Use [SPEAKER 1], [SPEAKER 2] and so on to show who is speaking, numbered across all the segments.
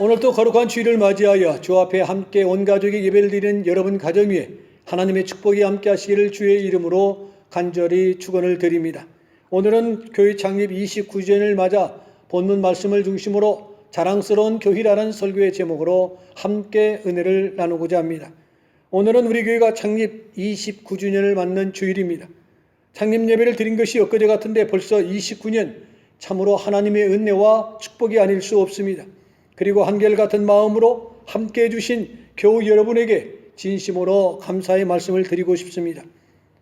[SPEAKER 1] 오늘도 거룩한 주일을 맞이하여 주 앞에 함께 온 가족이 예배를 드리는 여러분 가정 위에 하나님의 축복이 함께 하시기를 주의 이름으로 간절히 축원을 드립니다. 오늘은 교회 창립 29주년을 맞아 본문 말씀을 중심으로 자랑스러운 교회라는 설교의 제목으로 함께 은혜를 나누고자 합니다. 오늘은 우리 교회가 창립 29주년을 맞는 주일입니다. 창립 예배를 드린 것이 엊그제 같은데 벌써 29년 참으로 하나님의 은혜와 축복이 아닐 수 없습니다. 그리고 한결같은 마음으로 함께 해주신 교우 여러분에게 진심으로 감사의 말씀을 드리고 싶습니다.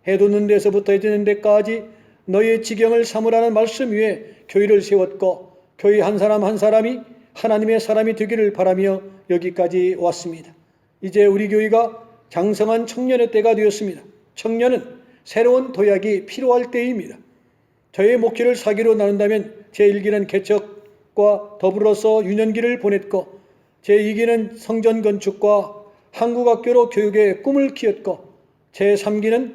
[SPEAKER 1] 해돋는 데서부터 해지는 데까지 너의 지경을 삼으라는 말씀 위에 교회를 세웠고 교회 한 사람 한 사람이 하나님의 사람이 되기를 바라며 여기까지 왔습니다. 이제 우리 교회가 장성한 청년의 때가 되었습니다. 청년은 새로운 도약이 필요할 때입니다. 저의 목회를 사기로 나눈다면 제1기는 개척 과 더불어서 유년기를 보냈고 제2기는 성전 건축과 한국학교로 교육의 꿈을 키웠고 제3기는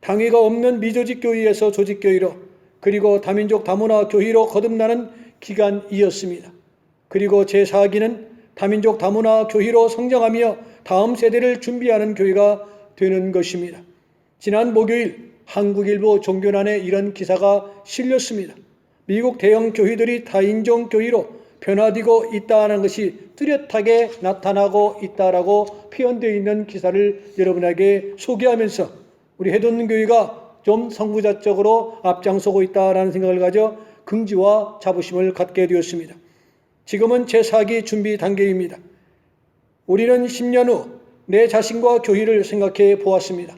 [SPEAKER 1] 당위가 없는 미조직 교회에서 조직 교회로 그리고 다민족 다문화 교회로 거듭나는 기간이었습니다. 그리고 제4기는 다민족 다문화 교회로 성장하며 다음 세대를 준비하는 교회가 되는 것입니다. 지난 목요일 한국일보 종교란에 이런 기사가 실렸습니다. 미국 대형 교회들이 다인종 교회로 변화되고 있다는 것이 뚜렷하게 나타나고 있다라고 표현되어 있는 기사를 여러분에게 소개하면서 우리 해돋는 교회가 좀 선구자적으로 앞장서고 있다라는 생각을 가져 긍지와 자부심을 갖게 되었습니다. 지금은 제4기 준비 단계입니다. 우리는 10년 후 내 자신과 교회를 생각해 보았습니다.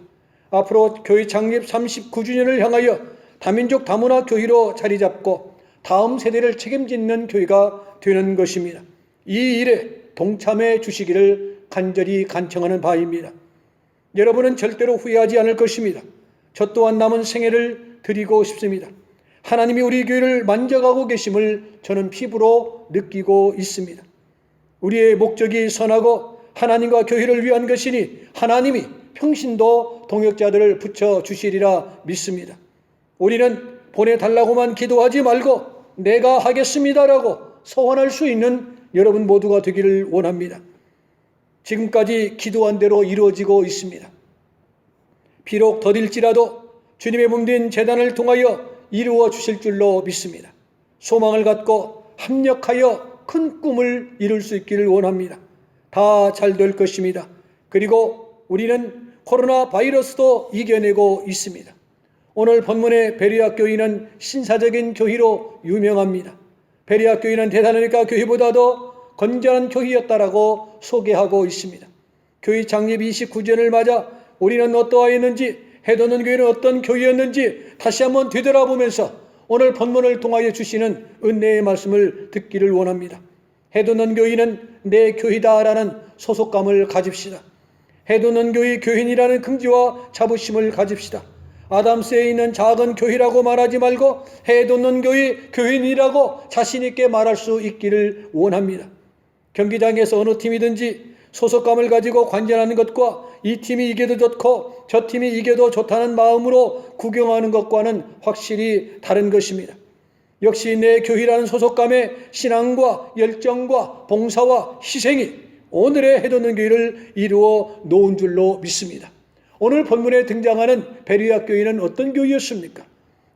[SPEAKER 1] 앞으로 교회 창립 39주년을 향하여 다민족 다문화 교회로 자리 잡고 다음 세대를 책임짓는 교회가 되는 것입니다. 이 일에 동참해 주시기를 간절히 간청하는 바입니다. 여러분은 절대로 후회하지 않을 것입니다. 저 또한 남은 생애를 드리고 싶습니다. 하나님이 우리 교회를 만져가고 계심을 저는 피부로 느끼고 있습니다. 우리의 목적이 선하고 하나님과 교회를 위한 것이니 하나님이 평신도 동역자들을 붙여 주시리라 믿습니다. 우리는 보내달라고만 기도하지 말고 내가 하겠습니다라고 소원할 수 있는 여러분 모두가 되기를 원합니다. 지금까지 기도한 대로 이루어지고 있습니다. 비록 더딜지라도 주님의 몸된 재단을 통하여 이루어 주실 줄로 믿습니다. 소망을 갖고 합력하여 큰 꿈을 이룰 수 있기를 원합니다. 다 잘 될 것입니다. 그리고 우리는 코로나 바이러스도 이겨내고 있습니다. 오늘 본문의 베리아 교회는 신사적인 교회로 유명합니다. 베리아 교회는 대사로니까 교회보다도 건전한 교회였다라고 소개하고 있습니다. 교회 창립 29주년을 맞아 우리는 어떠하였는지 해도는 교회는 어떤 교회였는지 다시 한번 되돌아보면서 오늘 본문을 통하여 주시는 은혜의 말씀을 듣기를 원합니다. 해도는 교회는 내 교회다라는 소속감을 가집시다. 해도는 교회 교인이라는 긍지와 자부심을 가집시다. 아담스에 있는 작은 교회라고 말하지 말고 해돋는 교회 교인이라고 자신있게 말할 수 있기를 원합니다. 경기장에서 어느 팀이든지 소속감을 가지고 관전하는 것과 이 팀이 이겨도 좋고 저 팀이 이겨도 좋다는 마음으로 구경하는 것과는 확실히 다른 것입니다. 역시 내 교회라는 소속감의 신앙과 열정과 봉사와 희생이 오늘의 해돋는 교회를 이루어 놓은 줄로 믿습니다. 오늘 본문에 등장하는 베리아 교회는 어떤 교회였습니까?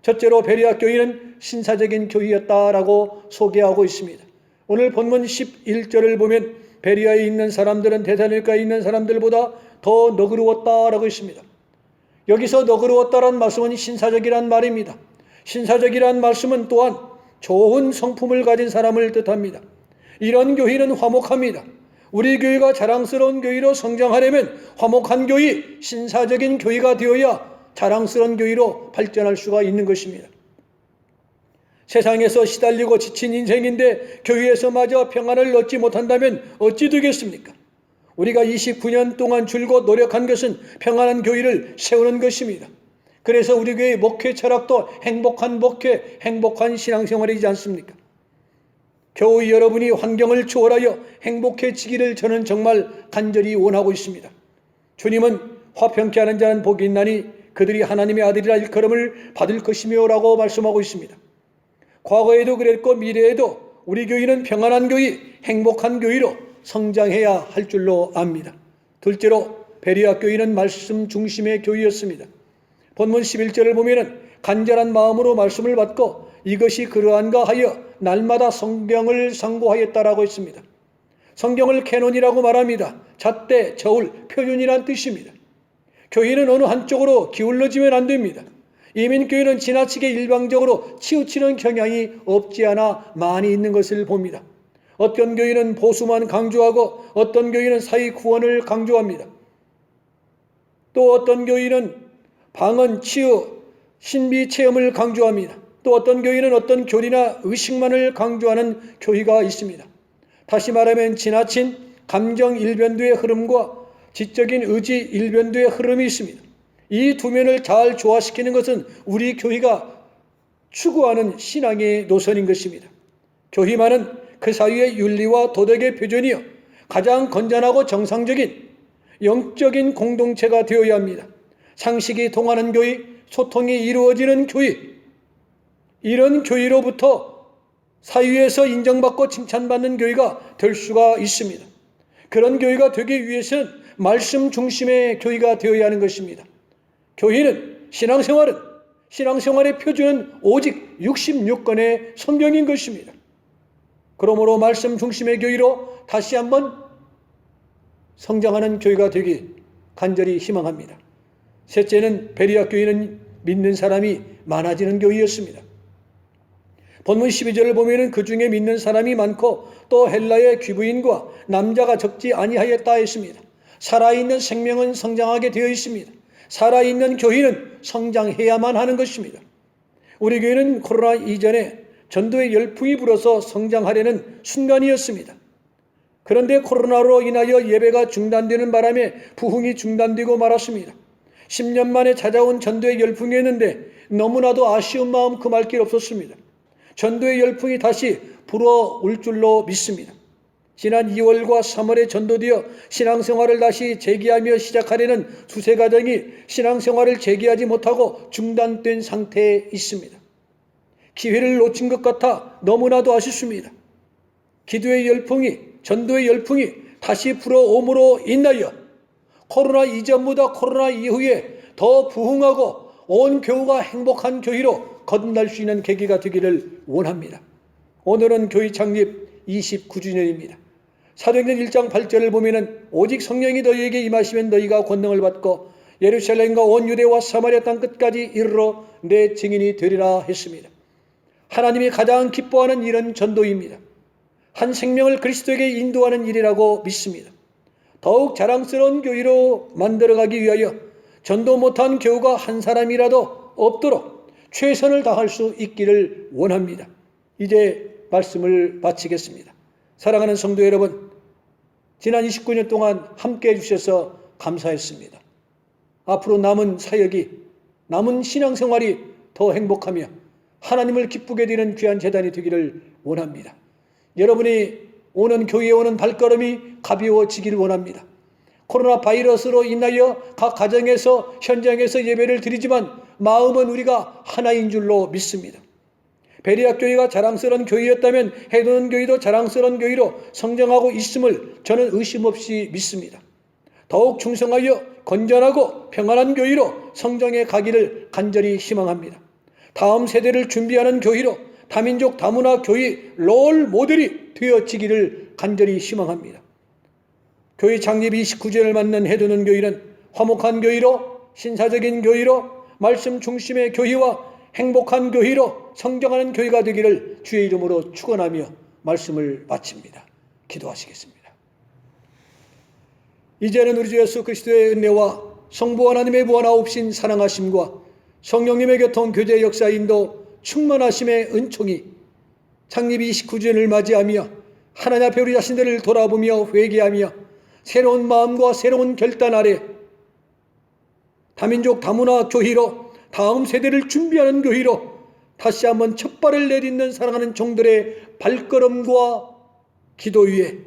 [SPEAKER 1] 첫째로 베리아 교회는 신사적인 교회였다라고 소개하고 있습니다. 오늘 본문 11절을 보면 베리아에 있는 사람들은 대사니까에 있는 사람들보다 더 너그러웠다라고 있습니다. 여기서 너그러웠다라는 말씀은 신사적이란 말입니다. 신사적이란 말씀은 또한 좋은 성품을 가진 사람을 뜻합니다. 이런 교회는 화목합니다. 우리 교회가 자랑스러운 교회로 성장하려면 화목한 교회, 신사적인 교회가 되어야 자랑스러운 교회로 발전할 수가 있는 것입니다. 세상에서 시달리고 지친 인생인데 교회에서마저 평안을 얻지 못한다면 어찌 되겠습니까? 우리가 29년 동안 줄곧 노력한 것은 평안한 교회를 세우는 것입니다. 그래서 우리 교회 목회 철학도 행복한 목회, 행복한 신앙생활이지 않습니까? 겨우 여러분이 환경을 초월하여 행복해지기를 저는 정말 간절히 원하고 있습니다. 주님은 화평케 하는 자는 복이 있나니 그들이 하나님의 아들이라 일컬음을 받을 것이며 라고 말씀하고 있습니다. 과거에도 그랬고 미래에도 우리 교회는 평안한 교회, 행복한 교회로 성장해야 할 줄로 압니다. 둘째로 베리아 교회는 말씀 중심의 교회였습니다. 본문 11절을 보면은 간절한 마음으로 말씀을 받고 이것이 그러한가 하여 날마다 성경을 상고하였다라고 했습니다. 성경을 캐논이라고 말합니다. 잣대, 저울, 표준이란 뜻입니다. 교회는 어느 한쪽으로 기울어지면 안 됩니다. 이민교회는 지나치게 일방적으로 치우치는 경향이 없지 않아 많이 있는 것을 봅니다. 어떤 교회는 보수만 강조하고 어떤 교회는 사회 구원을 강조합니다. 또 어떤 교회는 방언, 치유, 신비 체험을 강조합니다. 또 어떤 교회는 어떤 교리나 의식만을 강조하는 교회가 있습니다. 다시 말하면 지나친 감정 일변도의 흐름과 지적인 의지 일변도의 흐름이 있습니다. 이 두 면을 잘 조화시키는 것은 우리 교회가 추구하는 신앙의 노선인 것입니다. 교회만은 그 사이의 윤리와 도덕의 표준이요. 가장 건전하고 정상적인 영적인 공동체가 되어야 합니다. 상식이 통하는 교회, 소통이 이루어지는 교회, 이런 교회로부터 사회에서 인정받고 칭찬받는 교회가 될 수가 있습니다. 그런 교회가 되기 위해서는 말씀 중심의 교회가 되어야 하는 것입니다. 교회는 신앙생활은 신앙생활의 표준은 오직 66권의 성경인 것입니다. 그러므로 말씀 중심의 교회로 다시 한번 성장하는 교회가 되기 간절히 희망합니다. 셋째는 베리아 교회는 믿는 사람이 많아지는 교회였습니다. 본문 12절을 보면은 그 중에 믿는 사람이 많고 또 헬라의 귀부인과 남자가 적지 아니하였다 했습니다. 살아있는 생명은 성장하게 되어 있습니다. 살아있는 교회는 성장해야만 하는 것입니다. 우리 교회는 코로나 이전에 전도의 열풍이 불어서 성장하려는 순간이었습니다. 그런데 코로나로 인하여 예배가 중단되는 바람에 부흥이 중단되고 말았습니다. 10년 만에 찾아온 전도의 열풍이었는데 너무나도 아쉬운 마음 금할 길 없었습니다. 전도의 열풍이 다시 불어올 줄로 믿습니다. 지난 2월과 3월에 전도되어 신앙생활을 다시 재개하며 시작하려는 두세 가정이 신앙생활을 재개하지 못하고 중단된 상태에 있습니다. 기회를 놓친 것 같아 너무나도 아쉽습니다. 기도의 열풍이, 전도의 열풍이 다시 불어옴으로 인하여 코로나 이전보다 코로나 이후에 더 부흥하고 온 교우가 행복한 교회로 거듭날 수 있는 계기가 되기를 원합니다. 오늘은 교회 창립 29주년입니다. 사도행전 1장 8절을 보면은 오직 성령이 너희에게 임하시면 너희가 권능을 받고 예루살렘과 온 유대와 사마리아 땅 끝까지 이르러 내 증인이 되리라 했습니다. 하나님이 가장 기뻐하는 일은 전도입니다. 한 생명을 그리스도에게 인도하는 일이라고 믿습니다. 더욱 자랑스러운 교회로 만들어가기 위하여 전도 못한 교우가 한 사람이라도 없도록 최선을 다할 수 있기를 원합니다. 이제 말씀을 마치겠습니다. 사랑하는 성도 여러분, 지난 29년 동안 함께 해주셔서 감사했습니다. 앞으로 남은 사역이, 남은 신앙생활이 더 행복하며 하나님을 기쁘게 되는 귀한 재단이 되기를 원합니다. 여러분이 오는 교회에 오는 발걸음이 가벼워지기를 원합니다. 코로나 바이러스로 인하여 각 가정에서 현장에서 예배를 드리지만 마음은 우리가 하나인 줄로 믿습니다. 베리아 교회가 자랑스러운 교회였다면 해도는 교회도 자랑스러운 교회로 성장하고 있음을 저는 의심 없이 믿습니다. 더욱 충성하여 건전하고 평안한 교회로 성장해 가기를 간절히 희망합니다. 다음 세대를 준비하는 교회로 다민족 다문화 교회 롤 모델이 되어지기를 간절히 희망합니다. 교회 창립 29주년을 맞는 해두는 교회는 화목한 교회로 신사적인 교회로 말씀 중심의 교회와 행복한 교회로 성장하는 교회가 되기를 주의 이름으로 축원하며 말씀을 마칩니다. 기도하시겠습니다. 이제는 우리 주 예수 그리스도의 은혜와 성부 하나님의 무한하옵신 사랑하심과 성령님의 교통 교제 역사 인도 충만하심의 은총이 창립 29주년을 맞이하며 하나님 앞에 우리 자신들을 돌아보며 회개하며 새로운 마음과 새로운 결단 아래 다민족 다문화 교회로 다음 세대를 준비하는 교회로 다시 한번 첫 발을 내딛는 사랑하는 종들의 발걸음과 기도 위에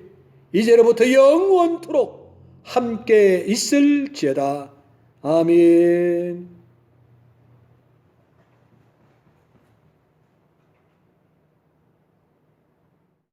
[SPEAKER 1] 이제로부터 영원토록 함께 있을지어다. 아멘.